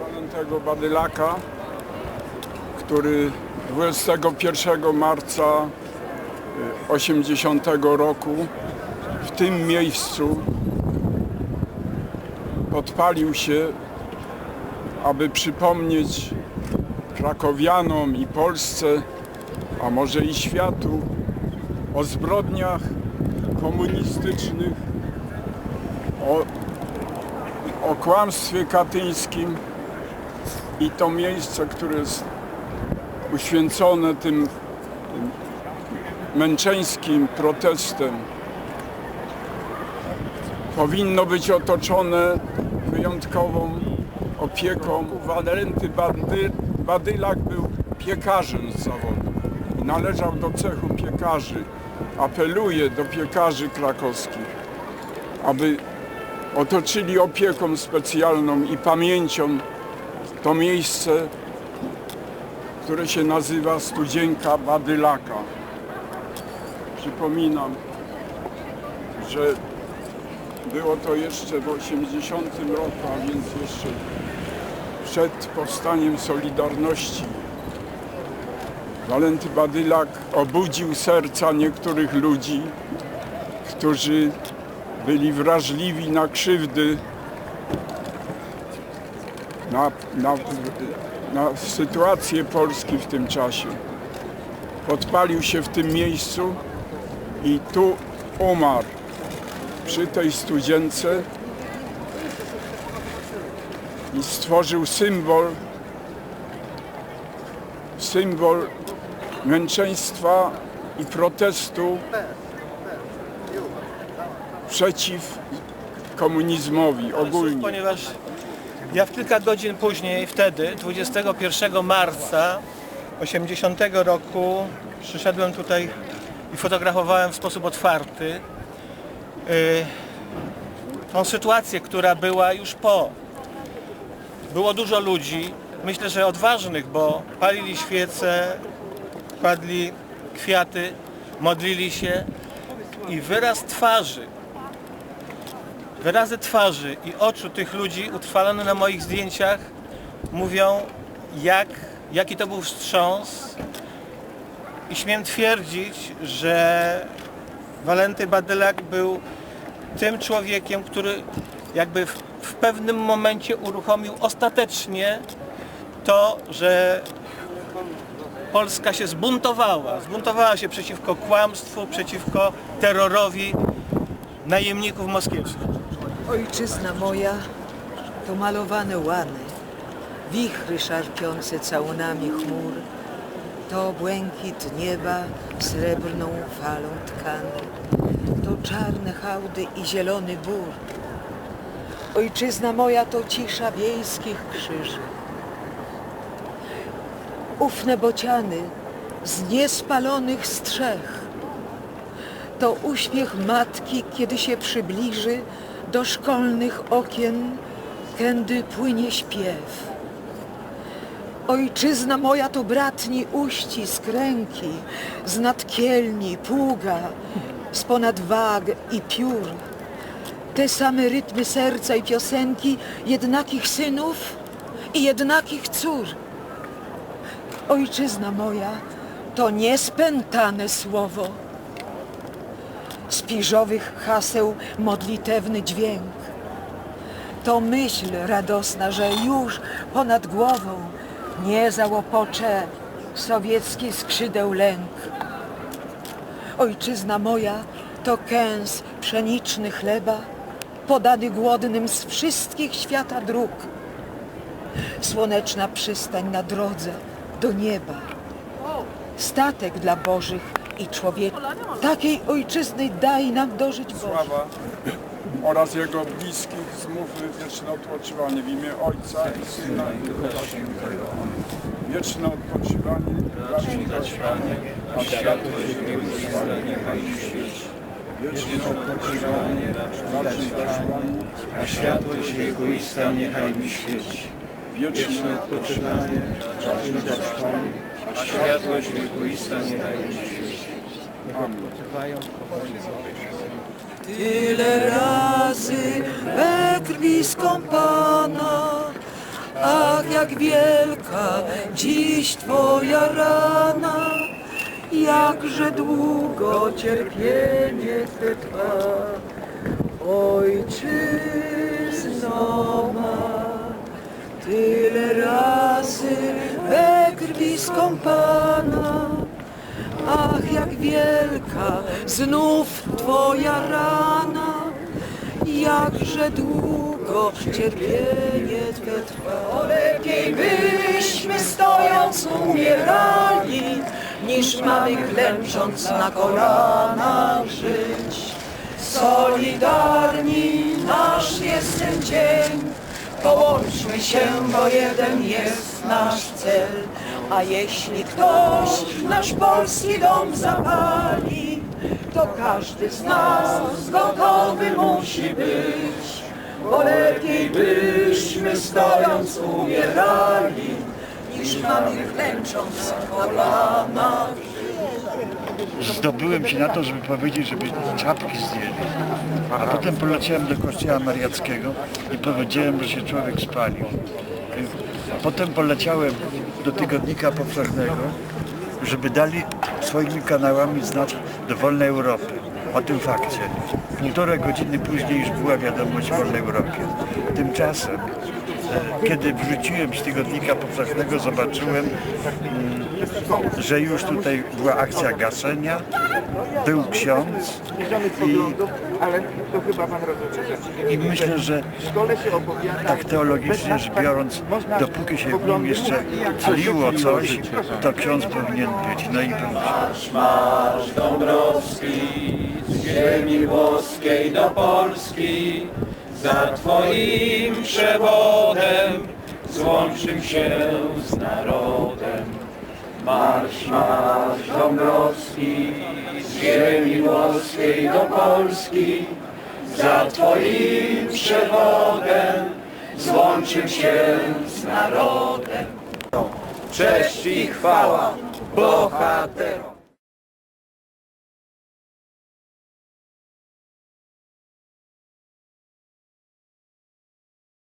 Walentego Badylaka, który 21 marca y, 80 roku w tym miejscu podpalił się, aby przypomnieć krakowianom i Polsce, a może i światu o zbrodniach komunistycznych, o, o kłamstwie katyńskim i to miejsce, które jest uświęcone tym, męczeńskim protestem, powinno być otoczone wyjątkową opieką. Walenty Badylak był piekarzem z zawodu. Należał do cechu piekarzy. Apeluję do piekarzy krakowskich, aby otoczyli opieką specjalną i pamięcią to miejsce, które się nazywa Studzienka Badylaka. Przypominam, że było to jeszcze w 80 roku, a więc jeszcze przed powstaniem Solidarności. Walenty Badylak obudził serca niektórych ludzi, którzy byli wrażliwi na krzywdy, na, na, na sytuację Polski w tym czasie. Podpalił się w tym miejscu i tu umarł przy tej studzience i stworzył symbol symbol męczeństwa i protestu przeciw komunizmowi ogólnie. Ponieważ ja w kilka godzin później, wtedy, 21 marca 80 roku, przyszedłem tutaj i fotografowałem w sposób otwarty yy, tą sytuację, która była już po. Było dużo ludzi, myślę, że odważnych, bo palili świece, kładli kwiaty, modlili się i wyraz twarzy Wyrazy twarzy i oczu tych ludzi utrwalone na moich zdjęciach mówią, jak, jaki to był wstrząs. I śmiem twierdzić, że Walenty Badylak był tym człowiekiem, który jakby w, w pewnym momencie uruchomił ostatecznie to, że Polska się zbuntowała. Zbuntowała się przeciwko kłamstwu, przeciwko terrorowi najemników moskiewskich. Ojczyzna moja to malowane łany, wichry szarpiące całunami chmur, to błękit nieba srebrną falą tkany, to czarne hałdy i zielony bór. Ojczyzna moja to cisza wiejskich krzyży. Ufne bociany z niespalonych strzech. To uśmiech matki, kiedy się przybliży do szkolnych okien, kędy płynie śpiew. Ojczyzna moja to bratni uścisk ręki, z nadkielni, pługa, z ponad wag i piór. Te same rytmy serca i piosenki jednakich synów i jednakich cór. Ojczyzna moja to niespętane słowo, spiżowych haseł modlitewny dźwięk. To myśl radosna, że już ponad głową nie załopocze sowiecki skrzydeł lęk. Ojczyzna moja to kęs pszeniczny chleba, podany głodnym z wszystkich świata dróg. Słoneczna przystań na drodze do nieba. Statek dla Bożych i człowieków. Takiej ojczyzny daj nam dożyć Boże. Sława oraz jego bliskich zmówmy wieczne odpoczywanie w imię Ojca i Syna i Ducha Świętego. Wieczne odpoczywanie dać Panie, a światło Jego sławy niechaj świeci. Wieczne odpoczywanie dać Panie, a światłość wiekuista niechaj mi świeci. Wieczne odpoczywanie racz dać Panie, A światłość wiekuista mi świeci. Amen. Tyle razy we krwi skąpana, ach jak wielka dziś Twoja rana, jakże długo cierpienie Twe trwa, Ojczyzno krwi skąpana, Ach, jak wielka znów Twoja rana, jakże długo cierpienie Twe trwa. Lepiej byśmy stojąc umierali, niż mamy klęcząc na kolanach żyć. Solidarni nasz jest ten dzień, Połączmy się, bo jeden jest nasz cel. A jeśli ktoś nasz polski dom zapali, to każdy z nas gotowy musi być. Bo lepiej byśmy stojąc umierali, niż mamy klęcząc na kolanach. zdobyłem się na to, żeby powiedzieć, żeby czapki zdjęli. A potem poleciałem do kościoła mariackiego i powiedziałem, że się człowiek spalił. Potem poleciałem do tygodnika powszechnego, żeby dali swoimi kanałami znać do Wolnej Europy o tym fakcie. Półtorej godziny później już była wiadomość w Wolnej Europie. Tymczasem, kiedy wrzuciłem z tygodnika powszechnego, zobaczyłem, mm, że już tutaj była akcja gaszenia, był ksiądz i, i myślę, że tak teologicznie rzecz biorąc, dopóki się w nim jeszcze tliło coś, to ksiądz powinien być. No i był. Marsz Dąbrowski z ziemi włoskiej do Polski za Twoim przewodem złączył się z narodem. Marsz, marsz Dąbrowski z ziemi włoskiej do Polski za Twoim przewodem złączył się z narodem. Cześć i chwała bohaterom!